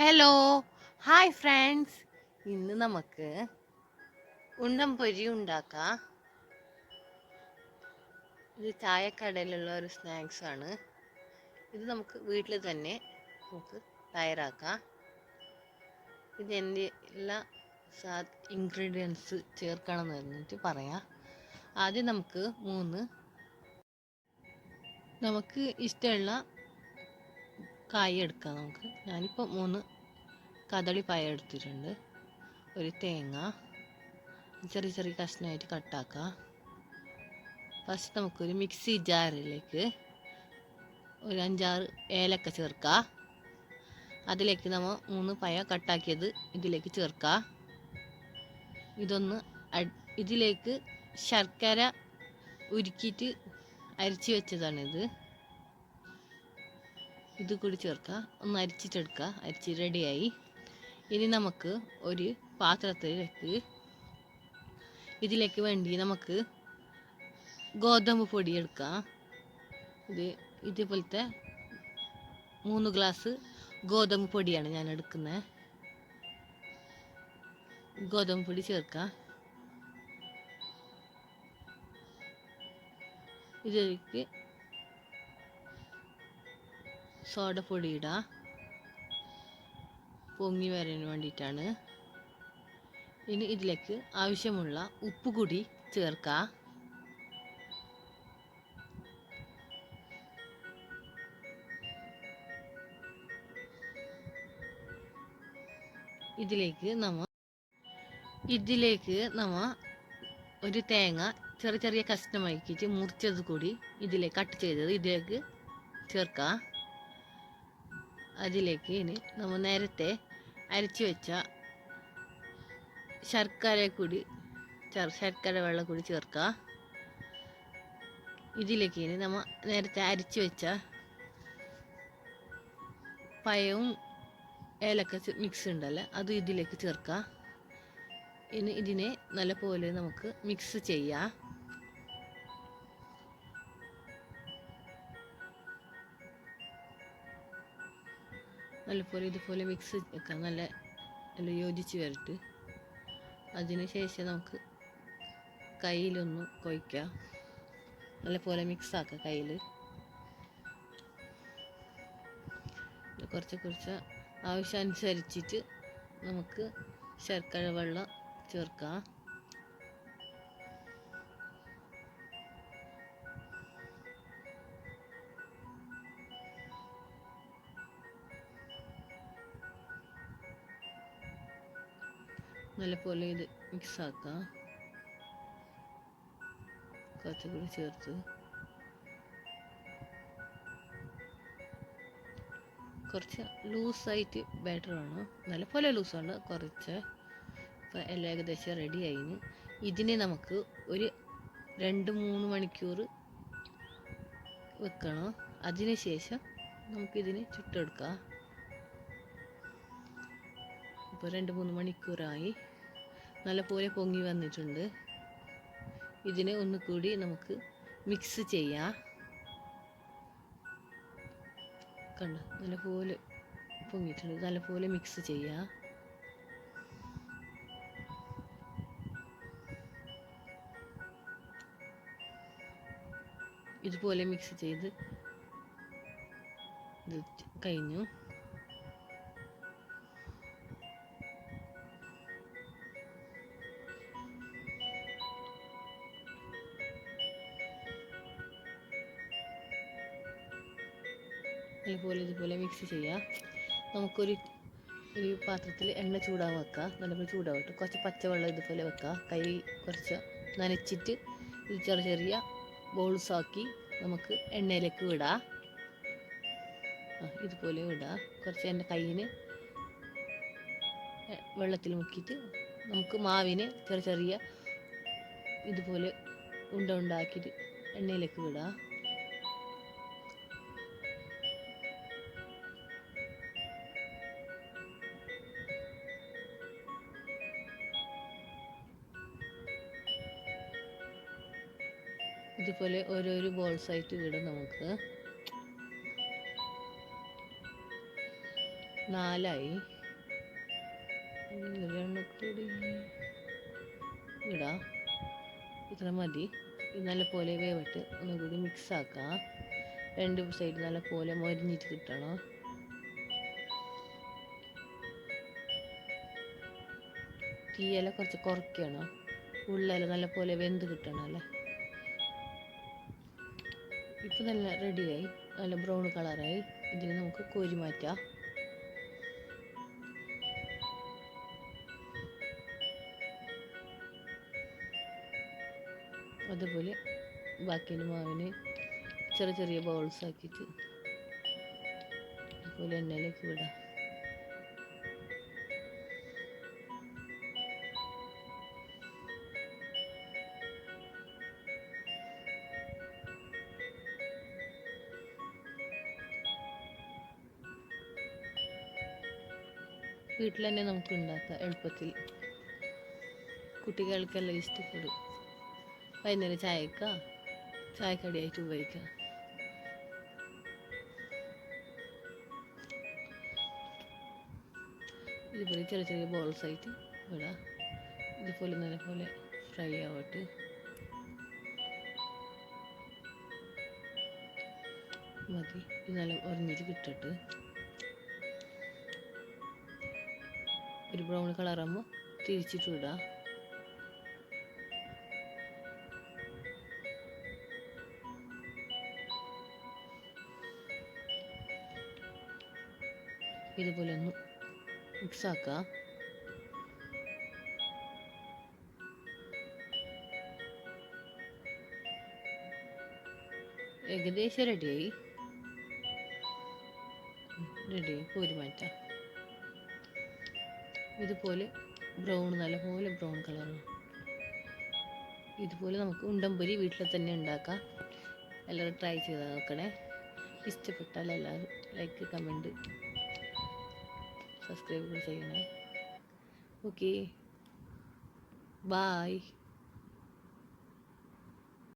Hello hi friends ഇന്ന് നമുക്ക് ഉണ്ടം പൊരി ഉണ്ടാക്കാം. ഇത് ചായക്കടയിലുള്ള ഒരു സ്നാക്സ് ആണ്. ഇത് നമുക്ക് വീട്ടിൽ തന്നെ നമുക്ക് തയ്യാറാക്കാം. ഇത് എന്റെ എല്ലാ സാ ഇൻഗ്രീഡിയൻസ് ചേർക്കണം എന്ന് പറഞ്ഞിട്ട് പറയാം. ആദ്യം നമുക്ക് മൂന്ന് നമുക്ക് ഇഷ്ടമുള്ള കായ എടുക്കാം നമുക്ക്. ഞാനിപ്പോൾ മൂന്ന് കദളി പായ എടുത്തിട്ടുണ്ട്. ഒരു തേങ്ങ ചെറിയ ചെറിയ കഷ്ണമായിട്ട് കട്ടാക്കാം. ഫസ്റ്റ് നമുക്കൊരു മിക്സി ജാറിലേക്ക് ഒരു അഞ്ചാറ് ഏലക്ക ചേർക്കാം. അതിലേക്ക് നമ്മൾ മൂന്ന് പയ കട്ടാക്കിയത് ഇതിലേക്ക് ചേർക്കാം. ഇതൊന്ന് ഇതിലേക്ക് ശർക്കര ഉരുക്കിയിട്ട് അരിച്ച് വെച്ചതാണിത്. ഇത് കൂടി ചേർക്കുക. ഒന്ന് അരിച്ചിട്ടെടുക്കുക. അരിച്ച് റെഡിയായി ഇനി നമുക്ക് ഒരു പാത്രത്തിലേക്ക് ഇതിലേക്ക് വേണ്ടി നമുക്ക് ഗോതമ്പ് പൊടി എടുക്കാം. ഇത് ഇതേപോലത്തെ മൂന്ന് ഗ്ലാസ് ഗോതമ്പ് പൊടിയാണ് ഞാൻ എടുക്കുന്നത് ഗോതമ്പ് പൊടി ചേർക്കാം ഇതിലേക്ക് സോഡപ്പൊടി ഇടാം പൊങ്ങി വരാൻ വേണ്ടിയിട്ടാണ്. ഇനി ഇതിലേക്ക് ആവശ്യമുള്ള ഉപ്പ് കൂടി ചേർക്കാം. ഇതിലേക്ക് നമ്മ ഇതിലേക്ക് നമ്മ ഒരു തേങ്ങ ചെറിയ ചെറിയ കഷ്ണമാക്കിയിട്ട് മുറിച്ചത് കൂടി ഇതിലേക്ക് കട്ട് ചെയ്തത് ഇതിലേക്ക് ചേർക്കാം. അതിലേക്ക് ഇനി നമ്മൾ നേരത്തെ അരച്ചു വെച്ച ശർക്കര കൂടി ശർക്കര വെള്ളം കൂടി ചേർക്കുക. ഇതിലേക്ക് ഇനി നമ്മൾ നേരത്തെ അരച്ചു വെച്ച പയവും ഏലക്ക മിക്സ് ഉണ്ടല്ലോ അതും ഇതിലേക്ക് ചേർക്കുക. ഇനി ഇതിനെ നല്ലപോലെ നമുക്ക് മിക്സ് ചെയ്യാം. നല്ലപോലെ ഇതുപോലെ മിക്സ് വെക്കാം. നല്ല നല്ല യോജിച്ച് വരട്ട്. അതിന് ശേഷം നമുക്ക് കയ്യിലൊന്ന് കൊയ്ക്കാം. നല്ലപോലെ മിക്സ് ആക്കാം കയ്യിൽ കുറച്ച് കുറച്ച് ആവശ്യാനുസരിച്ചിട്ട് നമുക്ക് ശർക്കര വെള്ളം ചേർക്കാം. നല്ലപോലെ ഇത് മിക്സ് ആക്കാം കുറച്ചുകൂടി ചേർത്ത്. കുറച്ച് ലൂസായിട്ട് ബാറ്റർ വേണം നല്ലപോലെ ലൂസാണ്. കുറച്ച്. ഇപ്പം എല്ലാം ഏകദേശം റെഡി ആയിന്. ഇതിനെ നമുക്ക് ഒരു രണ്ട് മൂന്ന് മണിക്കൂർ വെക്കണം. അതിന് ശേഷം നമുക്കിതിന് ചുട്ടെടുക്കാം. ഇപ്പോൾ രണ്ട് മൂന്ന് മണിക്കൂറായി. നല്ലപോലെ പൊങ്ങി വന്നിട്ടുണ്ട്. ഇതിനെ ഒന്നുകൂടി നമുക്ക് മിക്സ് ചെയ്യാം. കണ്ടോ? നല്ലപോലെ പൊങ്ങിയിട്ടുണ്ട്. നല്ലപോലെ മിക്സ് ചെയ്യാം. ഇതുപോലെ മിക്സ് ചെയ്ത് കഴിഞ്ഞു. നല്ലപോലെ ഇതുപോലെ മിക്സ് ചെയ്യാം. നമുക്കൊരു ഒരു പാത്രത്തിൽ എണ്ണ ചൂടാൻ വെക്കാം. നല്ലപോലെ ചൂടാവട്ടെ. കുറച്ച് പച്ചവെള്ളം ഇതുപോലെ വെക്കാം. കൈ കുറച്ച് നനച്ചിട്ട് ഇത് ചെറിയ ചെറിയ ബോൾസാക്കി നമുക്ക് എണ്ണയിലേക്ക് വിടാം ഇതുപോലെ വിടാം കുറച്ച് എന്റെ കയ്യിന് വെള്ളത്തിൽ മുക്കിയിട്ട് നമുക്ക് മാവിന് ചെറിയ ചെറിയ ഇതുപോലെ ഉണ്ട ഉണ്ടാക്കിയിട്ട് എണ്ണയിലേക്ക് വിടാം ഇതുപോലെ ഓരോരോ ബോൾസ് ആയിട്ട് ഇടാം നമുക്ക് നാലായി. കൂടി ഇടാം. ഇത്ര മതി. നല്ലപോലെ നല്ല പോലെ വേവിട്ട് ഒന്നുകൂടി മിക്സ് ആക്കാം. രണ്ട് സൈഡ് നല്ലപോലെ മൊരിഞ്ഞിട്ട് കിട്ടണം. തീയെല്ലാം കുറച്ച് കുറയ്ക്കണം. ഉള്ളെല്ലാം നല്ലപോലെ വെന്ത് കിട്ടണം ഇപ്പം നല്ല റെഡിയായി നല്ല ബ്രൗൺ കളറായി ഇതിന് നമുക്ക് കോരി മാറ്റാം. അതുപോലെ ബാക്കിയുള്ള മാവിന് ചെറിയ ചെറിയ ബൗൾസ് ആക്കിയിട്ട് അതുപോലെ എണ്ണയിലേക്ക് വിടാം. വീട്ടിൽ തന്നെ നമുക്ക് ഉണ്ടാക്കാം എളുപ്പത്തിൽ. കുട്ടികൾക്കെല്ലാം ഇഷ്ടപ്പെടും വൈകുന്നേരം ചായക്ക? ചായക്കടിയായിട്ട് ഉപയോഗിക്കാം. ഇതുപോലെ ചെറിയ ചെറിയ ബോൾസ് ആയിട്ട് ഇവിടെ ഇതുപോലെ നല്ല പോലെ ഫ്രൈ ആവട്ടെ. മതി. ഇത് നല്ല ഉറഞ്ഞിട്ട് കിട്ടട്ട്. ഒരു ബ്രൗൺ കളറാകുമ്പോൾ തിരിച്ചിട്ട് ഇടാം. ഇതുപോലെ ഒന്ന് മിക്സ് ആക്കുക ഏകദേശം റെഡിയായി റെഡിയായി കോരി മാറ്റാം. ഇതുപോലെ ബ്രൗൺ നല്ലപോലെ ബ്രൗൺ കളറാണ് ഇതുപോലെ നമുക്ക് ഉണ്ടംപൊരി വീട്ടിൽ തന്നെ ഉണ്ടാക്കാം. എല്ലാവരും ട്രൈ ചെയ്ത് നോക്കണേ. ഇഷ്ടപ്പെട്ടാൽ എല്ലാവരും ലൈക്ക് കമന്റ് സബ്സ്ക്രൈബ് ചെയ്യണേ. Okay bye